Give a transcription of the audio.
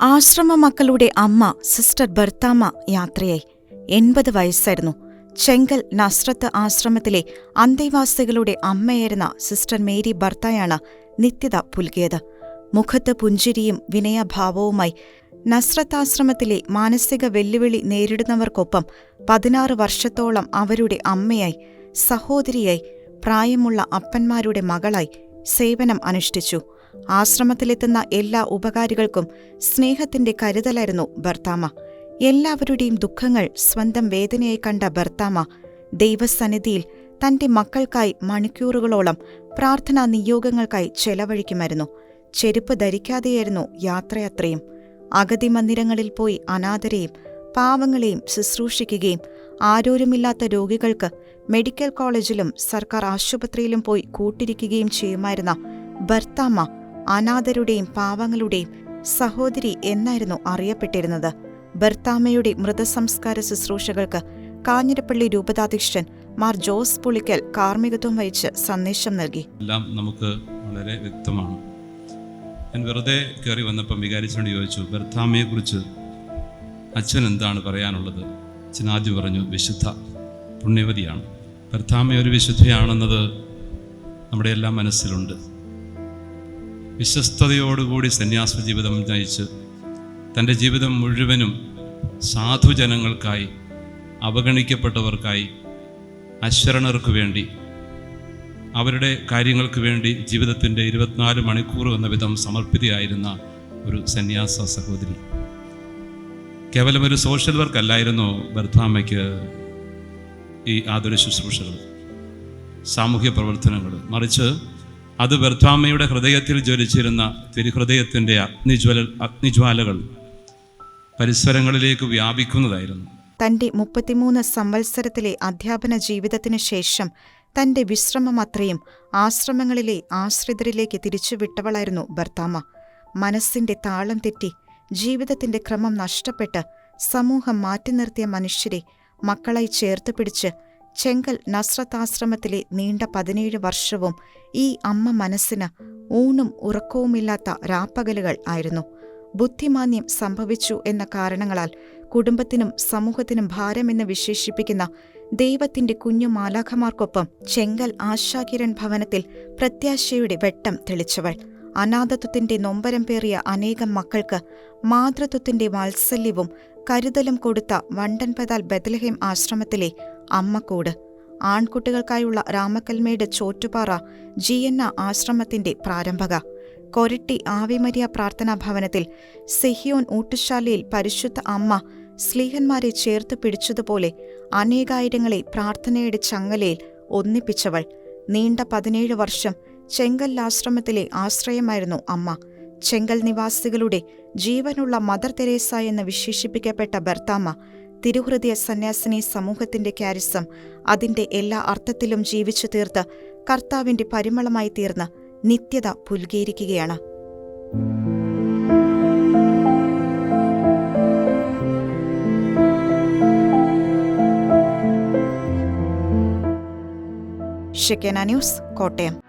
ആശ്രമ മക്കളുടെ അമ്മ സിസ്റ്റർ ബർത്താമ്മ യാത്രയായി. എൺപത് വയസ്സായിരുന്നു. ചെങ്കൽ നസ്രത്ത് ആശ്രമത്തിലെ അന്തേവാസികളുടെ അമ്മയായിരുന്ന സിസ്റ്റർ മേരി ബർത്തായാണ് നിത്യത പുൽകിയത്. മുഖത്ത് പുഞ്ചിരിയും വിനയഭാവവുമായി നസ്രത്ത് ആശ്രമത്തിലെ മാനസിക വെല്ലുവിളി നേരിടുന്നവർക്കൊപ്പം പതിനാറ് വർഷത്തോളം അവരുടെ അമ്മയായി സഹോദരിയായി പ്രായമുള്ള അപ്പന്മാരുടെ മകളായി സേവനം അനുഷ്ഠിച്ചു. ആശ്രമത്തിലെത്തുന്ന എല്ലാ ഉപകാരികൾക്കും സ്നേഹത്തിന്റെ കരുതലായിരുന്നു ഭർത്താമ എല്ലാവരുടെയും ദുഃഖങ്ങൾ സ്വന്തം വേദനയായി കണ്ട ഭർത്താമ ദൈവസന്നിധിയിൽ തന്റെ മക്കൾക്കായി മണിക്കൂറുകളോളം പ്രാർത്ഥനാ നിയോഗങ്ങൾക്കായി ചെലവഴിക്കുമായിരുന്നു. ചെരുപ്പ് ധരിക്കാതെയായിരുന്നു യാത്രയത്രയും. അഗതി മന്ദിരങ്ങളിൽ പോയി അനാഥരെയും പാവങ്ങളെയും ശുശ്രൂഷിക്കുകയും ആരോരുമില്ലാത്ത രോഗികൾക്ക് മെഡിക്കൽ കോളേജിലും സർക്കാർ ആശുപത്രിയിലും പോയി കൂട്ടിരിക്കുകയും ചെയ്യുമായിരുന്ന ബർത്താമ്മ അനാഥരുടെയും പാവങ്ങളുടെയും സഹോദരി എന്നായിരുന്നു അറിയപ്പെട്ടിരുന്നത്. ബർത്താമയുടെ മൃതസംസ്കാര ശുശ്രൂഷകൾക്ക് കാഞ്ഞിരപ്പള്ളി രൂപതാധ്യക്ഷൻ മാർ ജോസ് പുളിക്കൽ കാർമ്മികത്വം വഹിച്ച് സന്ദേശം നൽകി. എല്ലാം നമുക്ക് വളരെ വ്യക്തമാണ്. ഞാൻ വെറുതെ കയറി വന്നപ്പം വികാരിച്ചോണ്ട് ചോദിച്ചു ബർത്താമയെക്കുറിച്ച് അച്ഛൻ എന്താണ് പറയാനുള്ളത്? അച്ഛൻ ആദ്യം പറഞ്ഞു വിശുദ്ധ പുണ്യവതിയാണ്. ബർത്താമ ഒരു വിശുദ്ധയാണെന്നത് നമ്മുടെ എല്ലാം മനസ്സിലുണ്ട്. വിശ്വസ്തയോടുകൂടി സന്യാസ ജീവിതം നയിച്ച് തന്റെ ജീവിതം മുഴുവനും സാധുജനങ്ങൾക്കായി അവഗണിക്കപ്പെട്ടവർക്കായി അശ്വരണർക്ക് വേണ്ടി അവരുടെ കാര്യങ്ങൾക്ക് വേണ്ടി ജീവിതത്തിന്റെ ഇരുപത്തിനാല് മണിക്കൂർ എന്ന വിധം സമർപ്പിതയായിരുന്ന ഒരു സന്യാസ സഹോദരി. കേവലം ഒരു സോഷ്യൽ വർക്ക് അല്ലായിരുന്നു ഈ ആതുര ശുശ്രൂഷകൾ സാമൂഹ്യ പ്രവർത്തനങ്ങൾ മറിച്ച് അത് ബർത്താമ്മയുടെ ഹൃദയത്തിൽ ജ്വലിച്ചിരുന്ന തിരുഹൃദയത്തിന്റെ അഗ്നിജ്വല അഗ്നിജ്വാലകൾ പരിസരങ്ങളിലേക്ക് വ്യാപിക്കുന്നതായിരുന്നു. തന്റെ മുപ്പത്തിമൂന്ന് സംവത്സരത്തിലെ അധ്യാപന ജീവിതത്തിനു ശേഷം തന്റെ വിശ്രമമത്രയും ആശ്രമങ്ങളിലെ ആശ്രിതരിലേക്ക് തിരിച്ചുവിട്ടവളായിരുന്നു ഭർത്താമ മനസ്സിന്റെ താളം തെറ്റി ജീവിതത്തിന്റെ ക്രമം നഷ്ടപ്പെട്ട് സമൂഹം മാറ്റി നിർത്തിയ മനുഷ്യരെ മക്കളായി ചേർത്ത് പിടിച്ച് ചെങ്കൽ നസ്രത്താശ്രമത്തിലെ നീണ്ട പതിനേഴ് വർഷവും ഈ അമ്മ മനസ്സിന് ഊണും ഉറക്കവുമില്ലാത്ത രാപ്പകലുകൾ ആയിരുന്നു. ബുദ്ധിമാന്യം സംഭവിച്ചു എന്ന കാരണങ്ങളാൽ കുടുംബത്തിനും സമൂഹത്തിനും ഭാരമെന്ന് വിശേഷിപ്പിക്കുന്ന ദൈവത്തിന്റെ കുഞ്ഞു മാലാഖമാർക്കൊപ്പം ചെങ്കൽ ആശാകിരൺ ഭവനത്തിൽ പ്രത്യാശയുടെ വെട്ടം തെളിച്ചവൾ. അനാഥത്വത്തിന്റെ നൊമ്പരം പേറിയ അനേകം മക്കൾക്ക് മാതൃത്വത്തിന്റെ വാത്സല്യവും കരുതലും കൊടുത്ത വണ്ടൻപതാൽ ബദലഹേം ആശ്രമത്തിലെ അമ്മക്കൂട്. ആൺകുട്ടികൾക്കായുള്ള രാമക്കൽമേട് ചോറ്റുപാറ ജി എൻ ആശ്രമത്തിന്റെ പ്രാരംഭക. കൊരട്ടി ആവിമരിയ പ്രാർത്ഥനാ ഭവനത്തിൽ സെഹിയോൻ ഊട്ടുശാലയിൽ പരിശുദ്ധ അമ്മ സ്ലീഹന്മാരെ ചേർത്ത് പിടിച്ചതുപോലെ അനേകായിരങ്ങളെ പ്രാർത്ഥനയുടെ ചങ്ങലയിൽ ഒന്നിപ്പിച്ചവൾ. നീണ്ട പതിനേഴ് വർഷം ചെങ്കൽ ആശ്രമത്തിലെ ആശ്രയമായിരുന്നു അമ്മ. ചെങ്കൽ നിവാസികളുടെ ജീവനുള്ള മദർ തെരേസ എന്ന് വിശേഷിപ്പിക്കപ്പെട്ട ബർത്താമ്മ തിരുഹൃദയ സന്യാസിനി സമൂഹത്തിന്റെ ക്യാരിസം അതിന്റെ എല്ലാ അർത്ഥത്തിലും ജീവിച്ചു തീർത്ത് കർത്താവിന്റെ പരിമളമായി തീർന്ന് നിത്യത പുൽകേരിക്കുകയാണ്. ഷെക്കേന ന്യൂസ് കോട്ടയം.